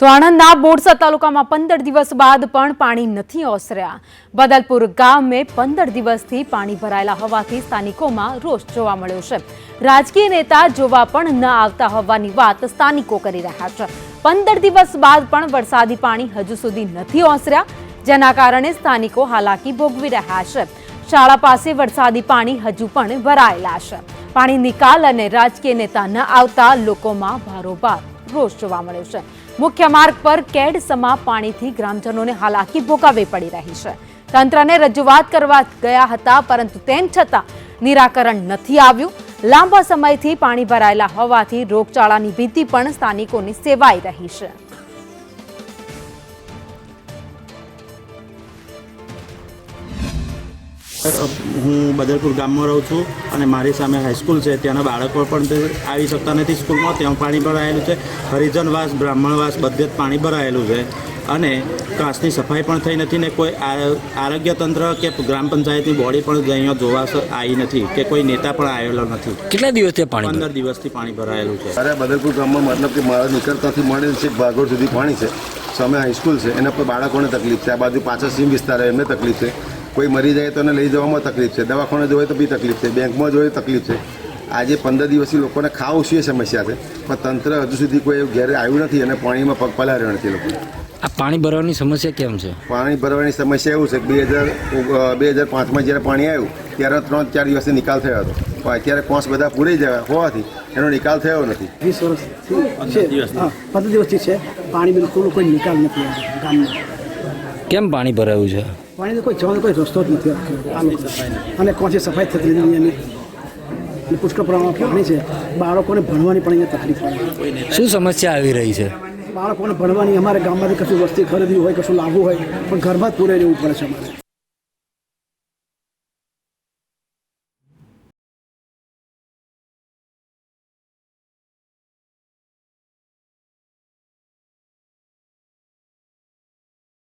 તો આણંદના બોરસદ તાલુકામાં પંદર દિવસ બાદ પણ પાણી નથી ઓસર્યા. બદલપુર ગામે પંદર દિવસથી પાણી ભરાયેલા હોવાથી સ્થાનિકોમાં રોષ જોવા મળ્યો છે. રાજકીય નેતા જોવા પણ ન આવતા હોવાની વાત સ્થાનિકો કરી રહ્યા છે. પંદર દિવસ બાદ પણ વરસાદી પાણી હજુ સુધી નથી ઓસર્યા, જેના કારણે સ્થાનિકો હાલાકી ભોગવી રહ્યા છે. શાળા પાસે વરસાદી પાણી હજુ પણ ભરાયેલા છે. પાણી નિકાલ અને રાજકીય નેતા ન આવતા લોકોમાં ભારોભાર રોષ જોવા મળ્યો છે. મુખ્ય માર્ગ પર કેડ સમા પાણીથી ગ્રામજનોને હાલાકી ભોગાવવી પડી રહી છે. તંત્રને રજૂઆત કરવા ગયા હતા, પરંતુ તેમ છતાં નિરાકરણ નથી આવ્યું. લાંબા સમયથી પાણી ભરાયેલા હોવાથી રોગચાળાની ભીતિ પણ સ્થાનિકોને સેવાઈ રહી છે. હું બદલપુર ગામમાં રહું છું અને મારી સામે હાઈસ્કૂલ છે. ત્યાંના બાળકો પણ તે આવી શકતા નથી સ્કૂલમાં. ત્યાં પાણી ભરાયેલું છે. હરિજનવાસ બ્રાહ્મણવાસ બધે જ પાણી ભરાયેલું છે. અને ક્લાસની સફાઈ પણ થઈ નથી ને કોઈ આરોગ્ય તંત્ર કે ગ્રામ પંચાયતની બોડી પણ અહીંયા જોવા આવી નથી કે કોઈ નેતા પણ આવેલો નથી. કેટલા દિવસથી પાણી પંદર દિવસથી પાણી ભરાયેલું છે. અરે બદલપુર ગામમાં મતલબ કે મારા નીકળતાથી માંડીને છે ભાગોળ સુધી પાણી છે. સામે હાઈસ્કૂલ છે. એના પર બાળકોને તકલીફ છે. આ બાજુ પાછળ સીમ વિસ્તાર એમને તકલીફ છે. કોઈ મરી જાય તો એને લઈ જવામાં તકલીફ છે. દવાખાને જોઈએ તો બી તકલીફ છે. બેંકમાં જોઈએ તકલીફ છે. આજે પંદર દિવસથી લોકોને ખાવ ઓછી એ સમસ્યા છે? પણ તંત્ર હજુ સુધી કોઈ ઘેરે આવ્યું નથી અને પાણીમાં પગ પલાર્યો નથી લોકો આ પાણી ભરવાની સમસ્યા કેમ છે? પાણી ભરવાની સમસ્યા એવું છે બે હજાર બે હજાર પાંચમાં જ્યારે પાણી આવ્યું ત્યારે ત્રણ ચાર દિવસથી નિકાલ થયો હતો. પણ અત્યારે કોસ બધા પૂરી જવા હોવાથી એનો નિકાલ થયો નથી. વીસ વર્ષથી પંદર દિવસથી છે. પાણી બિલકુલ કોઈ નિકાલ નથી આવ્યો ગામમાં. કેમ પાણી ભરાયું છે? પાણીનો કોઈ જવાનો કોઈ રસ્તો જ નથી અને કોચી સફાઈ થતી નથી એની? અને પુષ્કળ પ્રમાણમાં પાણી છે. બાળકોને ભણવાની પણ અહીંયા તકલીફ પડે શું સમસ્યા આવી રહી છે? બાળકોને ભણવાની અમારે ગામમાંથી કશું વસ્તી ખરીદવી હોય કશું લાવવું હોય પણ ઘરમાં જ પૂરે રહેવું પડે છે અમારે.